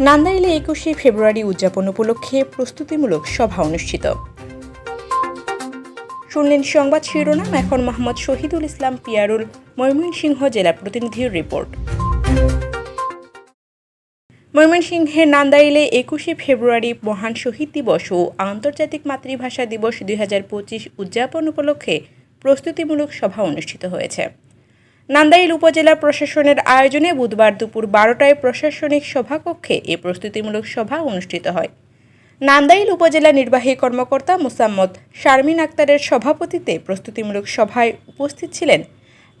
নান্দাইলে একুশে ফেব্রুয়ারি উদযাপন উপলক্ষে প্রস্তুতিমূলক সভা অনুষ্ঠিত। শুনলেন সংবাদ শিরোনাম, এখন মোহাম্মদ শহীদুল ইসলাম পিয়ারুল, ময়মনসিংহ জেলা প্রতিনিধির রিপোর্ট। ময়মনসিংহের নান্দাইলে একুশে ফেব্রুয়ারি মহান শহীদ দিবস ও আন্তর্জাতিক মাতৃভাষা দিবস দুই হাজার পঁচিশ উদযাপন উপলক্ষে প্রস্তুতিমূলক সভা অনুষ্ঠিত হয়েছে। নান্দাইল উপজেলা প্রশাসনের আয়োজনে বুধবার দুপুর বারোটায় প্রশাসনিক সভাকক্ষে এ প্রস্তুতিমূলক সভা অনুষ্ঠিত হয়। নান্দাইল উপজেলা নির্বাহী কর্মকর্তা মুসাম্মদ শারমিন আক্তারের সভাপতিত্বে প্রস্তুতিমূলক সভায় উপস্থিত ছিলেন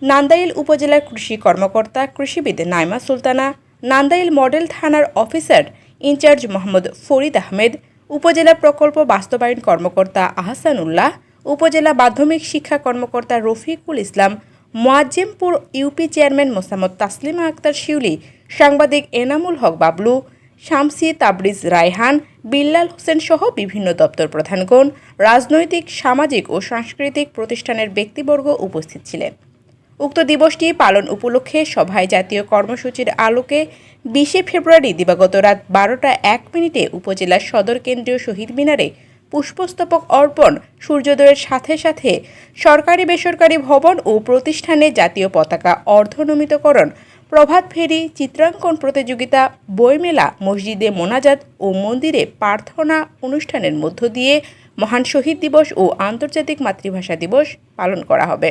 নান্দাইল উপজেলার কৃষি কর্মকর্তা কৃষিবিদ নাইমা সুলতানা, নান্দাইল মডেল থানার officer in charge Mohammad Farid Ahmed, উপজেলা প্রকল্প বাস্তবায়ন কর্মকর্তা আহসানুল্লাহ, উপজেলা মাধ্যমিক শিক্ষা কর্মকর্তা রফিকুল ইসলাম মোয়াজ্জেমপুর ইউপি চেয়ারম্যান মোসাম্মদ তাসলিমা আক্তার শিউলি, সাংবাদিক এনামুল হক বাবলু, শামসি তাবরিজ রায়হান, বিল্লাল হোসেন সহ বিভিন্ন দপ্তর প্রধানগণ, রাজনৈতিক, সামাজিক ও সাংস্কৃতিক প্রতিষ্ঠানের ব্যক্তিবর্গ উপস্থিত ছিলেন। উক্ত দিবসটি পালন উপলক্ষে সভায় জাতীয় কর্মসূচির আলোকে বিশে ফেব্রুয়ারি দিবাগত রাত বারোটা এক মিনিটে উপজেলার সদর কেন্দ্রীয় শহীদ মিনারে পুষ্পস্তবক অর্পণ সূর্যোদয়ের সাথে সাথে সরকারি বেসরকারি ভবন ও প্রতিষ্ঠানে জাতীয় পতাকা অর্ধনমিতকরণ, প্রভাত ফেরি, চিত্রাঙ্কন প্রতিযোগিতা, বইমেলা, মসজিদে মোনাজাত ও মন্দিরে প্রার্থনা অনুষ্ঠানের মধ্য দিয়ে মহান শহীদ দিবস ও আন্তর্জাতিক মাতৃভাষা দিবস পালন করা হবে।